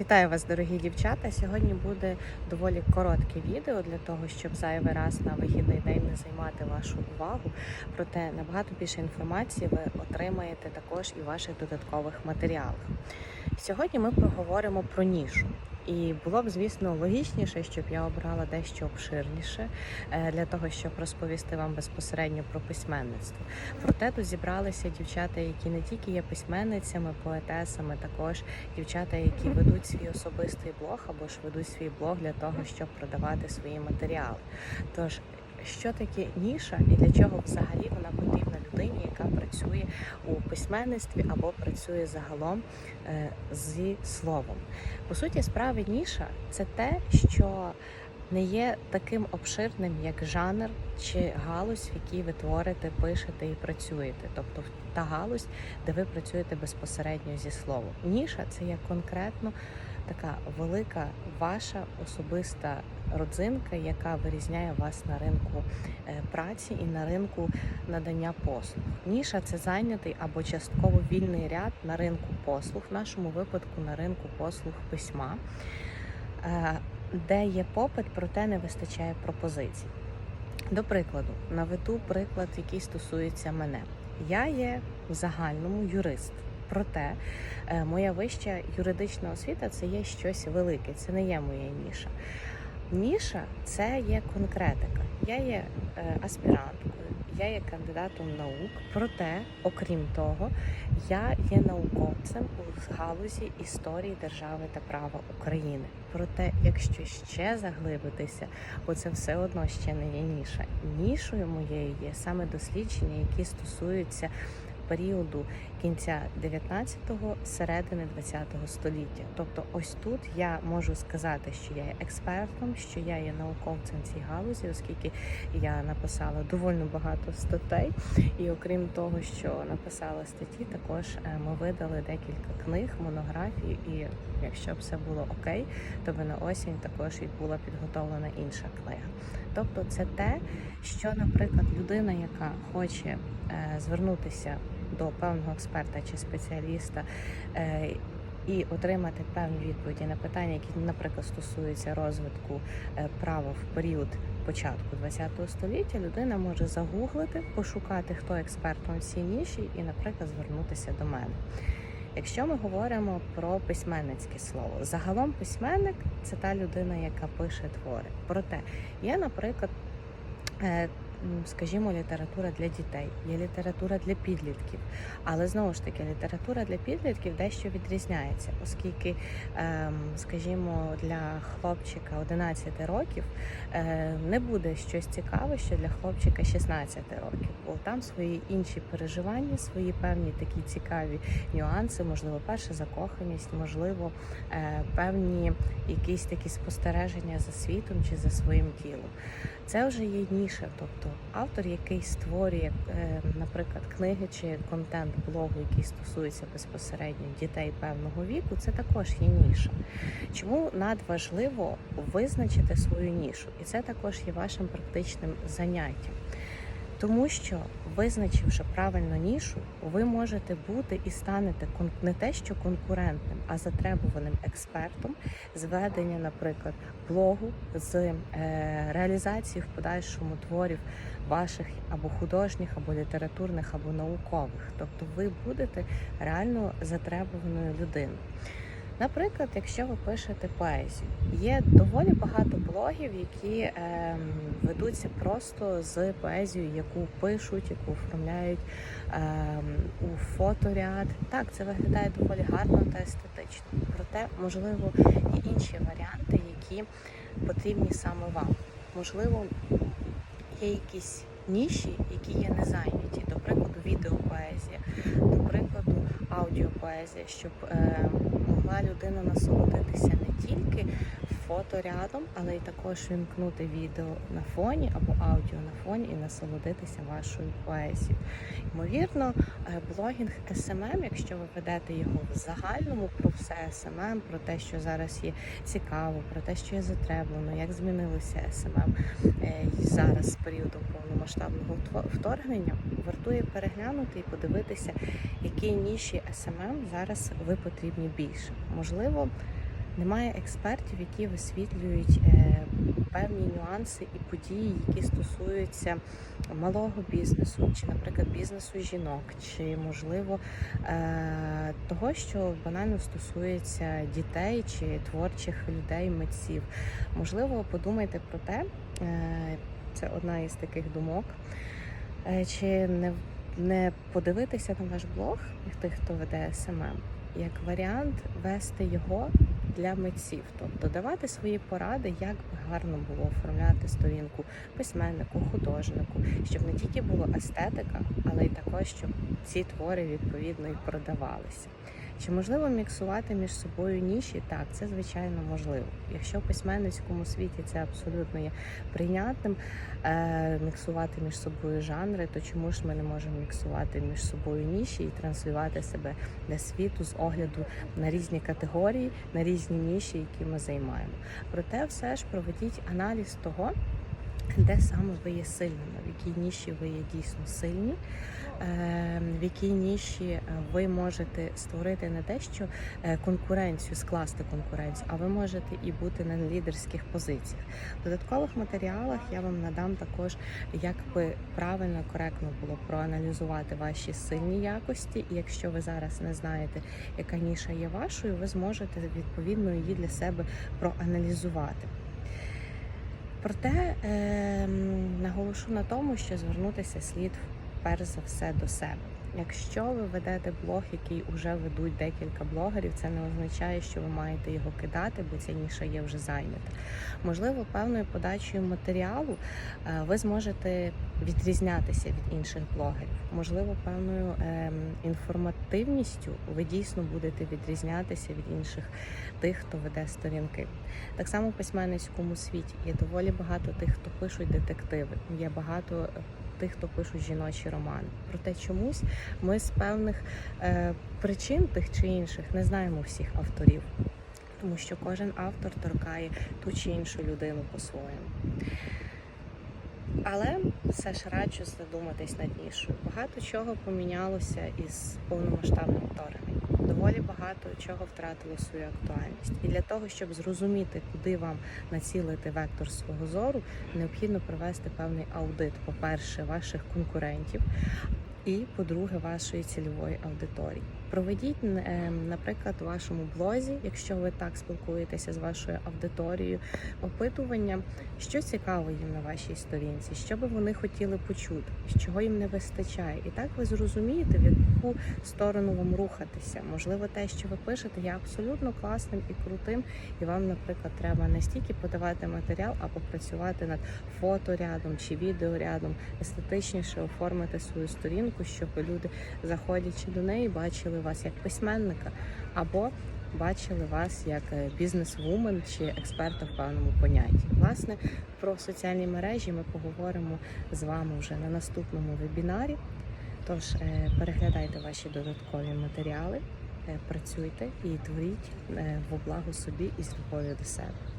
Вітаю вас, дорогі дівчата. Сьогодні буде доволі коротке відео для того, щоб зайвий раз на вихідний день не займати вашу увагу. Проте набагато більше інформації ви отримаєте також і в ваших додаткових матеріалах. Сьогодні ми проговоримо про нішу. І було б, звісно, логічніше, щоб я обрала дещо обширніше е, для того, щоб розповісти вам безпосередньо про письменництво. Проте тут зібралися дівчата, які не тільки є письменницями, поетесами, також дівчата, які ведуть свій особистий блог або ж ведуть свій блог для того, щоб продавати свої матеріали. Тож, що таке ніша і для чого взагалі вона потрібна людині, яка працює у письменництві або працює загалом е, зі словом? По суті, справи ніша це те, що не є таким обширним, як жанр чи галузь, в якій ви творите, пишете і працюєте. Тобто та галузь, де ви працюєте безпосередньо зі словом. Ніша це є конкретно така велика ваша особиста родзинка, яка вирізняє вас на ринку е, праці і на ринку надання послуг. Ніша це зайнятий або частково вільний ряд на ринку послуг, в нашому випадку на ринку послуг письма, е, де є попит, проте не вистачає пропозицій. До прикладу, наведу приклад, який стосується мене. Я є в загальному юрист. Проте е, моя вища юридична освіта це є щось велике, це не є моя ніша. Ніша це є конкретика. Я є е, аспіранткою, я є кандидатом наук. Проте, окрім того, я є науковцем у галузі історії держави та права України. Проте, якщо ще заглибитися, бо це все одно ще не є ніша. Нішою моєю є саме дослідження, які стосуються періоду кінця 19-го, середини 20-го століття. Тобто, ось тут я можу сказати, що я є експертом, що я є науковцем цій галузі, оскільки я написала доволі багато статей. І окрім того, що написала статті, також е, ми видали декілька книг, монографій. І якщо б все було окей, то би на осінь також і була підготовлена інша книга. Тобто, це те, що, наприклад, людина, яка хоче е, звернутися до певного експерта чи спеціаліста е, і отримати певні відповіді на питання, які, наприклад, стосуються розвитку е, права в період початку ХХ століття, людина може загуглити, пошукати, хто експертом в цій ніші, і, наприклад, звернутися до мене. Якщо ми говоримо про письменницьке слово, загалом письменник це та людина, яка пише твори. Проте є, наприклад, е, скажімо, література для дітей, є література для підлітків. Але знову ж таки, література для підлітків дещо відрізняється, оскільки, ем, скажімо, для хлопчика 11 років е, не буде щось цікаве, що для хлопчика 16 років, бо там свої інші переживання, свої певні такі цікаві нюанси, можливо, перша закоханість, можливо, е, певні якісь такі спостереження за світом чи за своїм тілом. Це вже є ніша, тобто автор, який створює, е, наприклад, книги чи контент блогу, який стосується безпосередньо дітей певного віку, це також є ніша. Чому надважливо визначити свою нішу? І це також є вашим практичним заняттям. Тому що, визначивши правильну нішу, ви можете бути і станете не те, що конкурентним, а затребуваним експертом з ведення, наприклад, блогу, з е, реалізації в подальшому творів ваших або художніх, або літературних, або наукових. Тобто ви будете реально затребуваною людиною. Наприклад, якщо ви пишете поезію, є доволі багато блогів, які ем, ведуться просто з поезією, яку пишуть, яку оформляють ем, у фоторяд. Так, це виглядає доволі гарно та естетично. Проте, можливо, і інші варіанти, які потрібні саме вам. Можливо, є якісь ніші, які є не зайняті, до прикладу, відеопоезія, до прикладу, аудіопоезія, щоб е, могла людина насолодитися не тільки фоторядом, але й також вімкнути відео на фоні або аудіо на фоні і насолодитися вашою поезією. Ймовірно, е, блогінг SMM, якщо ви ведете його в загальному про все SMM, про те, що зараз є цікаво, про те, що є затреблено, як змінилося SMM е, зараз з періоду повномасштабного вторгнення, вартує переглянути і подивитися, які ніші SMM зараз ви потрібні більше. Можливо, Немає експертів, які висвітлюють е, певні нюанси і події, які стосуються малого бізнесу, чи, наприклад, бізнесу жінок, чи можливо е, того, що банально стосується дітей чи творчих людей, митців. Можливо, подумайте про те, е, це одна із таких думок. Чи не, не подивитися на ваш блог, тих, хто веде СММ, як варіант вести його для митців, тобто давати свої поради, як би гарно було оформляти сторінку письменнику, художнику, щоб не тільки була естетика, але й також, щоб ці твори відповідно і продавалися. Чи можливо міксувати між собою ніші? Так, це звичайно можливо. Якщо в письменницькому світі це абсолютно є прийнятним, е, міксувати між собою жанри, то чому ж ми не можемо міксувати між собою ніші і транслювати себе для світу з огляду на різні категорії, на різні ніші, які ми займаємо? Проте, все ж проведіть аналіз того. Де саме ви є сильними, в якій ніші ви є дійсно сильні, в якій ніші е, ви можете створити не те, що е, конкуренцію, скласти конкуренцію, а ви можете і бути на лідерських позиціях. В додаткових матеріалах я вам надам також, як би правильно, коректно було проаналізувати ваші сильні якості. І якщо ви зараз не знаєте, яка ніша є вашою, ви зможете відповідно її для себе проаналізувати. Проте ем, наголошу на тому, що звернутися слід перш за все до себе. Якщо ви ведете блог, який вже ведуть декілька блогерів, це не означає, що ви маєте його кидати, бо ця ніша є вже зайнята. Можливо, певною подачею матеріалу е, ви зможете відрізнятися від інших блогерів. Можливо, певною ем, інформативністю ви дійсно будете відрізнятися від інших тих, хто веде сторінки. Так само в письменницькому світі є доволі багато тих, хто пишуть детективи. Є багато тих, хто пишуть жіночі романи. Проте чомусь ми з певних е, причин тих чи інших не знаємо всіх авторів, тому що кожен автор торкає ту чи іншу людину по-своєму. Але все ж раджу задуматись над нішою. Багато чого помінялося із повномасштабним вторгненням. Доволі багато чого втратило свою актуальність. І для того, щоб зрозуміти, куди вам націлити вектор свого зору, необхідно провести певний аудит, по-перше, ваших конкурентів. І, по-друге, вашої цільової аудиторії. Проведіть, е, наприклад, у вашому блозі, якщо ви так спілкуєтеся з вашою аудиторією, опитування, що цікаво їм на вашій сторінці, що би вони хотіли почути, чого їм не вистачає. І так ви зрозумієте, в яку сторону вам рухатися. Можливо, те, що ви пишете, є абсолютно класним і крутим, і вам, наприклад, треба не стільки подавати матеріал, а попрацювати над фоторядом чи відеорядом, естетичніше оформити свою сторінку, щоб люди, заходячи до неї, бачили вас як письменника або бачили вас як е, бізнес-вумен чи експерта в певному понятті. Власне, про соціальні мережі ми поговоримо з вами вже на наступному вебінарі. Тож е, переглядайте ваші додаткові матеріали, е, працюйте і творіть во благо собі і з любов'ю до себе.